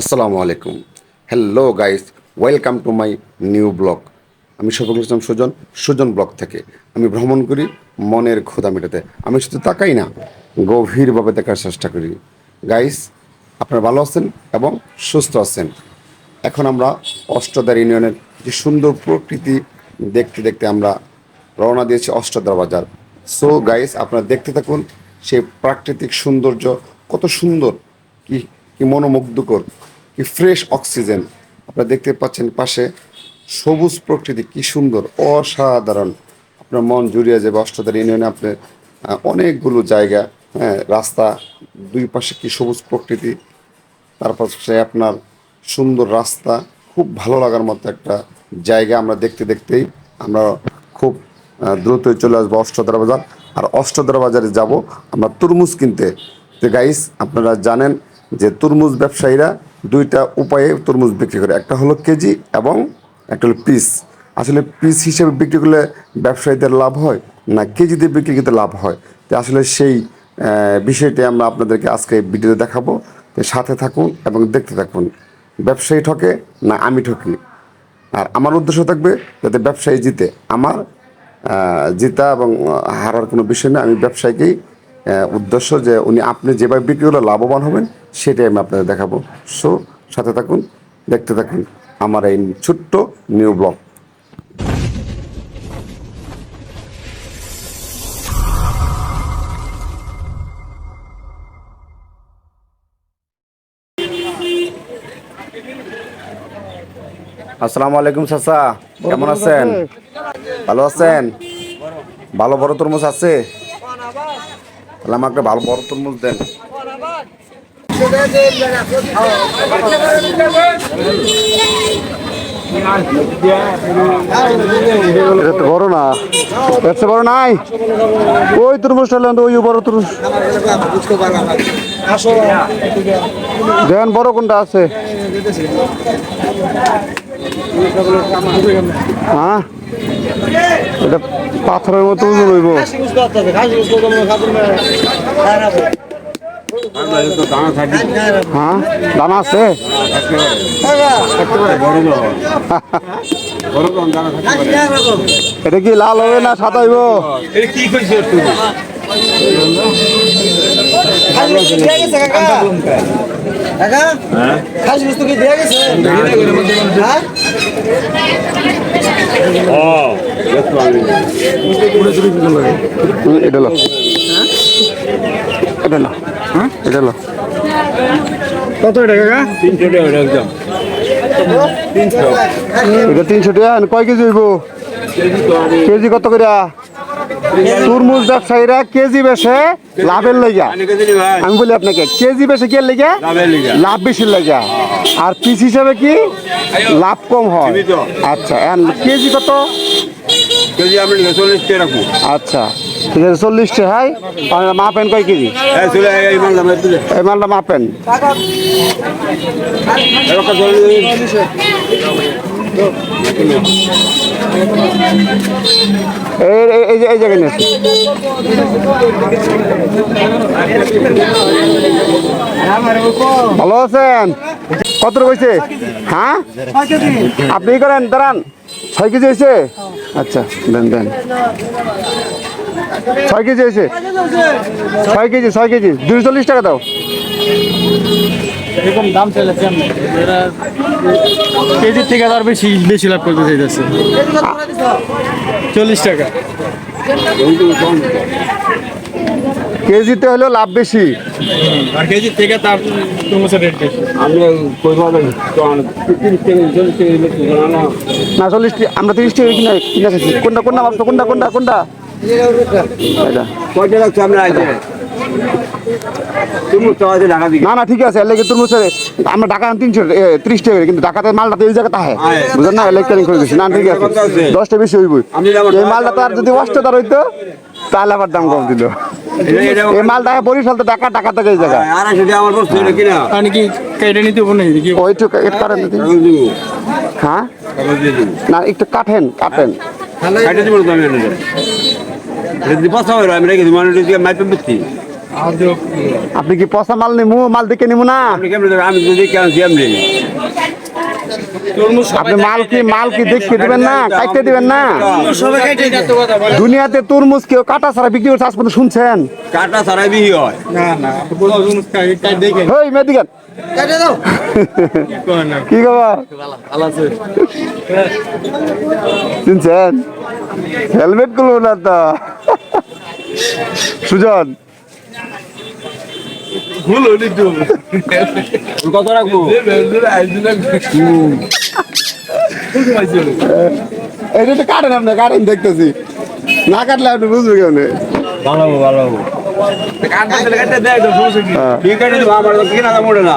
আসসালামু আলাইকুম। Hello guys welcome to my new blog আমি শফিকুল ইসলাম সুজন সুজন ব্লগ থেকে। আমি ভ্রমণ করি মনের ক্ষুধা মেটাতে। আমি শুধু তাকাই না, গভীরভাবে দেখার চেষ্টা করি। গাইস আপনারা ভালো আছেন এবং সুস্থ আছেন। এখন আমরা অষ্টদার ইউনিয়নের যে সুন্দর প্রকৃতি দেখতে দেখতে আমরা রওনা দিয়েছি অষ্টদার বাজার। সো গাইস আপনারা দেখতে থাকুন সেই প্রাকৃতিক সৌন্দর্য, কত সুন্দর, কি কি মনোমুগ্ধকর, কি ফ্রেশ অক্সিজেন আপনারা দেখতে পাচ্ছেন পাশে সবুজ প্রকৃতি, কি সুন্দর, অসাধারণ। আপনার মন জুড়িয়ে যাবে অষ্টদার ইউনিয়নে আপনি অনেকগুলো জায়গা হ্যাঁ রাস্তা, দুই পাশে কি সবুজ প্রকৃতি তারপর সে আপনার সুন্দর রাস্তা, খুব ভালো লাগার মতো একটা জায়গা আমরা দেখতে দেখতেই আমরা খুব দ্রুত চলে আসব অষ্টদরা বাজার। আর অষ্টদরা বাজারে যাব, আমরা তরমুজ কিনতে। তো গাইস আপনারা জানেন যে তরমুজ ব্যবসায়ীরা দুইটা উপায়ে তরমুজ বিক্রি করে। একটা হলো কেজি এবং একটা হলো পিস আসলে পিস হিসেবে বিক্রি করলে ব্যবসায়ীদের লাভ হয় না কেজিতে বিক্রি করতে লাভ হয়? তো আসলে সেই বিষয়টি আমরা আপনাদেরকে আজকে ভিডিওতে দেখাবো। তো সাথে থাকুন এবং দেখতে থাকুন। ব্যবসায়ী ঠকে না আমি ঠকি? আর আমার উদ্দেশ্য থাকবে যাতে ব্যবসায়ী জিতে। আমার জিতা এবং হারার কোনো বিষয় না। আমি ব্যবসায়ীকেই উদ্দেশ্য যে উনি আপনি যেভাবে বিক্রি করলে লাভবান হবেন সেটাই আমি আপনাদের দেখাবো। সো সাথে থাকুন দেখতে থাকুন আমার এই ছোট্ট নিউ ব্লগ আসসালামু আলাইকুম চাচা কেমন আছেন? ভালো আছেন? ভালো বড় তরমুজ আছে? তাহলে আমাকে ভালো বড় তরমুজ দেন। এটা তো বড় না। বড় নাই। ওই তরমুজটা নেন ওই বড় তরমুজ। দেখেন বড় কোনটা আছে? হ্যাঁ? এটা পাথরের মতো উজু লইব হ্যাঁ? দানা আছে? এটা কি লাল হবে না সাদা হইব? হুম, এটা এটা লো। হ্যাঁ এটা লো। কত এটা কাকা? এটা তিনশো টাকা। কয় কেজি হইব? কেজি কত করে তরমুজ ব্যবসায়ীরা কেজি বেশে লাভের লেগা আমি বলি আপনাকে কেজি বেশি কে লেগে লাভ বেশি লেগা আর পিস হিসাবে কি? লাভ কম হয়। আচ্ছা কেজি কত? কেজি আমি আচ্ছা। ঠিক আছে চল্লিশ টাকায় আর মাপেন কয় কেজি? এই মালটা মাপেন এই এই- যে এই জায়গায় নিয়েছি ভালো আছেন? কত রয়েছে হ্যাঁ? আপনি করেন? দাঁড়ান। ছয় কেজি হয়েছে আচ্ছা দেন দেন। ছয় কেজি হয়েছে? ছয় কেজি ছয় কেজি। দুশো চল্লিশ টাকা দাও। এরকম দাম চাইছে এরা কেজির থেকে আর বেশি বেশি লাভ করতে চাইতেছে। চল্লিশ টাকা। কেজিতে হলেও লাভ বেশি। আর কেজির থেকে তার তরমুজের রেট বেশি। আমি কই পাবে তিরিশ টাকা চল্লিশ টাকা বেশি না চল্লিশ আমরা তিরিশ টাকা কিনে কিনে কোনটা কোনটা মাপছো কোনটা কোনটা কোনটা? কয়টা রাখছো আমরা আগে না না ঠিক আছে এর লেগে তরমুজ আমরা ঢাকা তিনশো ত্রিশ টাকা করে, কিন্তু ঢাকাতে মালটা তো এই। বুঝলেন না? ইলেকট্রনিক করে দিচ্ছি না ঠিক আছে দশটা বেশি হইব এই মালটা তো আর যদি হইতো তাহলে আবার দাম কম দিল। এই মালটা বরিশাল তো ঢাকা ঢাকা থেকে এই জায়গা। আড়াইশো টাকা আমার বস্তু কিনা? আর কি কেটে নিতে হবে নাকি? কি? ওইটুকু এর কারণ দিদি। কাগজ দিব। হ্যাঁ? না একটু কাটেন কাটেন। কাটে দিব। যদি পাঁচশো হয় আমি রেখে দিব মাইপে বেশি আপনি কি পচা মাল নিমু? মাল দেখে নিমু না? আপনি আমি যদি কেন কেমনি আপনি মাল কি মাল কি দেখতে দিবেন না? কাটতে দিবেন না? দুনিয়াতে তরমুজ কেউ কাটা ছাড়া বিক্রি করছে আজ পর্যন্ত শুনছেন? কাটা ছাড়াই বিহি হয়। না হেই মেদিকেন কি খবর? শুনছেন? হেলমেটগুলো না তো। সুজন কত রাখব এটা তো কাটেন আপনি কাটেন দেখতেছি না কাটলে আপনি বুঝবে কেমন ভালো হব, ভালো হব। কাটতে কাটতে দেয় তো, সমস্যা কি? হ্যাঁ। কাটে আমার কিনা দাম না।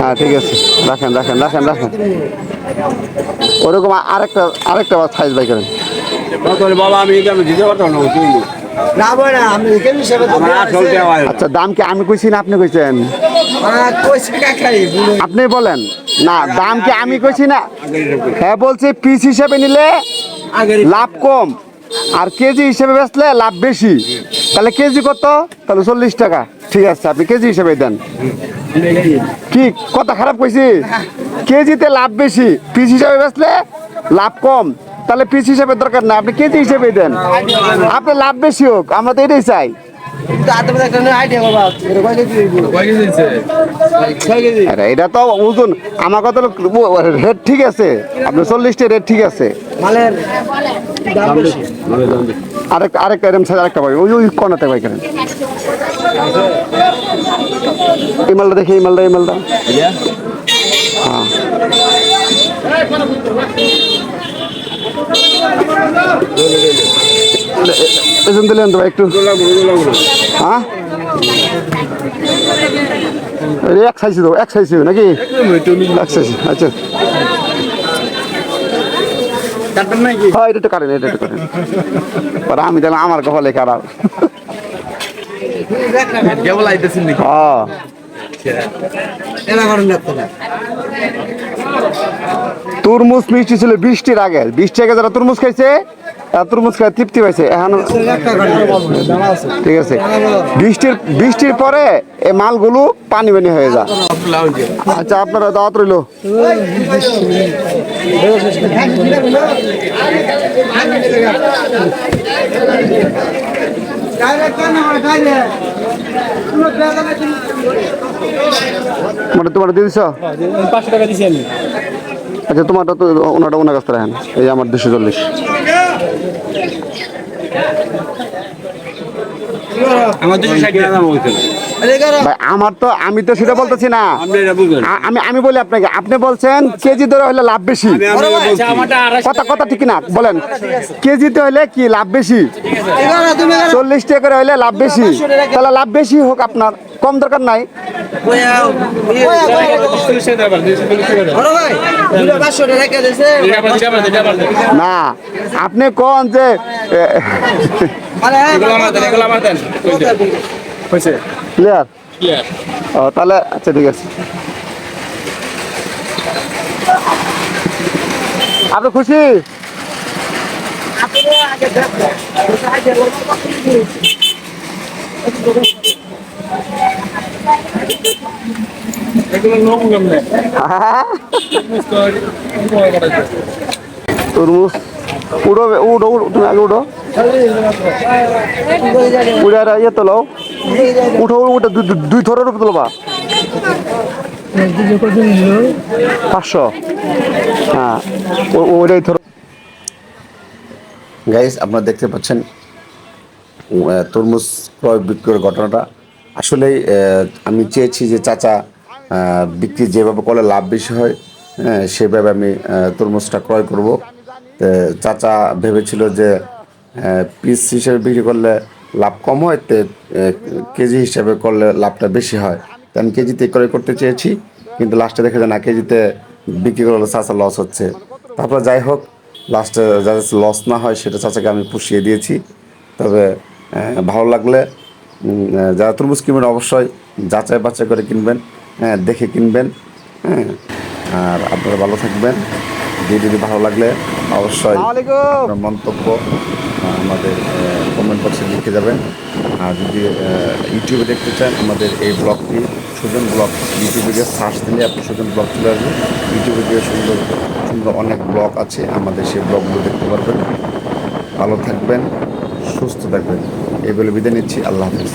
হ্যাঁ ঠিক আছে। রাখেন রাখেন রাখেন রাখেন। ওরকম আরেকটা আরেকটা সাইজ বাই করেন। বাবা আমি দিতে পারতাম না আচ্ছা দাম কি আমি কইছি না আপনি কইছেন? আপনি বলেন। না দাম কি আমি কইছি না? হ্যাঁ বলছি পিস হিসেবে নিলে লাভ কম। আর কেজি হিসেবে বেচলে লাভ বেশি। তাহলে কেজি কত? তাহলে চল্লিশ টাকা। ঠিক আছে আপনি কেজি হিসেবে দেন। কি, কথা খারাপ কইছি কেজিতে লাভ বেশি, পিস হিসাবে বেচলে লাভ কম। তাহলে পিস হিসাবে দরকার না আপনি কেজি হিসেবে দেন। আপনার লাভ বেশি হোক, আমরা তো এটাই চাই। এটা তো ওজন, আমার কথা রেট ঠিক আছে আপনার চল্লিশটা রেট ঠিক আছে। আরেকটা আরেকটা এরম সাইজ আরেকটা পাই ওই ওই কর্নারটা করেন এই মালটা দেখি এই মালটা এই মালটা হ্যাঁ। এজন দিলেন তো একটু। হ্যাঁ? এক সাইজ তো এক সাইজ নাকি? এক সাইজ আচ্ছা। হ্যাঁ এটা তো কাটেন এটা তো কাটেন। আমি দেখলাম আমার কপালে খারাপ হ্যাঁ এলা করেন না তো তরমুজ মিষ্টি ছিল বৃষ্টির আগে। বৃষ্টি আগে যারা তরমুজ খাইছে তারা তরমুজ খাই তৃপ্তি পাইছে। এখন ঠিক আছে বৃষ্টির বৃষ্টির পরে এই মালগুলো পানি পানি হয়ে যায়। আচ্ছা আপনারা দাওয়াত রইল। মানে তোমার দিয়ে পাঁচশো টাকা দিছি আমি। আচ্ছা তোমারটা তো ওনাটা ওনার কাছ রাখেন। এই আমার দুশো চল্লিশ। আমার তো আমি তো সেটা বলতেছি না। আমি আমি বলি আপনাকে আপনি বলছেন কেজি ধরে হলে লাভ বেশি। আমি কথা কথা ঠিক না বলেন। কেজিতে হলে কি লাভ বেশি? চল্লিশ টাকা করে হলে লাভ বেশি। তাহলে লাভ বেশি হোক আপনার। কম দরকার নাই না আপনি কন যে মানে ক্লিয়ার ও তাহলে আচ্ছা ঠিক আছে আপনি খুশি তরমুজ। উড়ো উড়ো উড়ো ইয়ে দুই- থরের তোলবা। পাঁচশো। হ্যাঁ ও- ওটাই গাইস আপনারা দেখতে পাচ্ছেন তরমুজ ক্রয় বিক্রয়ের ঘটনাটা। আসলেই আহ, আমি চেয়েছি যে চাচা বিক্রি যেভাবে করলে লাভ বেশি হয় হ্যাঁ সেভাবে আমি তরমুজটা ক্রয় করব। চাচা ভেবেছিল যে পিস হিসেবে বিক্রি করলে লাভ কম হয় তে কেজি হিসাবে করলে লাভটা বেশি হয়। তাই আমি কেজিতে ক্রয় করতে চেয়েছি কিন্তু লাস্টে দেখা যায় না কেজিতে বিক্রি করলে চাচা লস হচ্ছে। তারপর যাই হোক লাস্টে যাতে লস না হয় সেটা চাচাকে আমি পুষিয়ে দিয়েছি। তবে ভালো লাগলে যারা তরমুজ কিনবেন অবশ্যই যাচাই বাছাই করে কিনবেন হ্যাঁ দেখে কিনবেন হ্যাঁ আর আপনারা ভালো থাকবেন। ভিডিওটি ভালো লাগলে অবশ্যই মন্তব্য আমাদের কমেন্ট বক্সে লিখে যাবেন। আর যদি ইউটিউবে দেখতে চান আমাদের এই ব্লগটি সুজন ব্লগ ইউটিউবে গিয়ে সার্চ দিলে আপনি সুজন ব্লগ চলে আসবে। ইউটিউবে গিয়ে সুন্দর সুন্দর অনেক ব্লগ আছে আমাদের সেই ব্লগগুলো দেখতে পারবেন। ভালো থাকবেন। সুস্থ থাকবেন। এই বলে বিদায় নিচ্ছি। আল্লাহ হাফিজ।